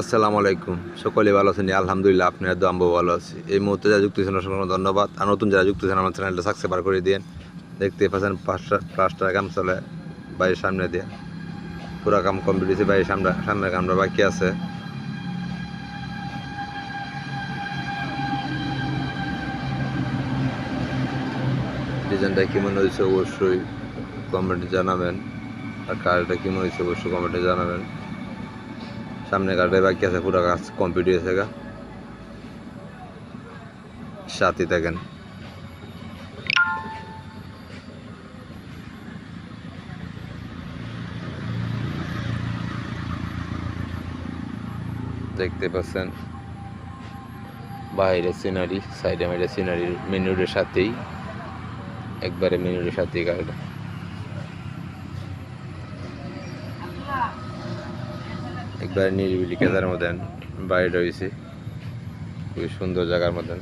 আসসালামু আলাইকুম। সকলে ভালো আছেন? আলহামদুলিল্লাহ, আপনার তো ভালো আছি। এই মুহূর্তে যারা যুক্ত ছিলেন অসংখ্য ধন্যবাদ। আর নতুন যারা যুক্ত ছিলেন আমার চ্যানেলটা সাবস্ক্রাইব করে দিন দেখতে পাচ্ছেন পাঁচটা পাঁচটা কাম চলে বাড়ির সামনে দিয়ে। পুরো কাম কমপ্লিট হয়েছে, বাড়ির সামনে সামনের কামটা বাকি আছে। ডিজাইনটা কেমন হয়েছে অবশ্যই কমেন্টে জানাবেন। আর কাজটা কেমন হয়েছে অবশ্যই কমেন্টে জানাবেন। সামনে কাজটা বাকি আছে, পুরো কাজ কমপ্লিট হয়েছে গা। সাথে থাকেন দেখতে পাচ্ছেন বাইরে সিনারি সাইডে মাইডে সিনারির মেনুরের সাথেই, একবারে মেনুরের সাথেই গাড়িটা একবারে নিরিবিলি কেদার মতন বাড়ি রয়েছে। খুবই সুন্দর জায়গার মতন।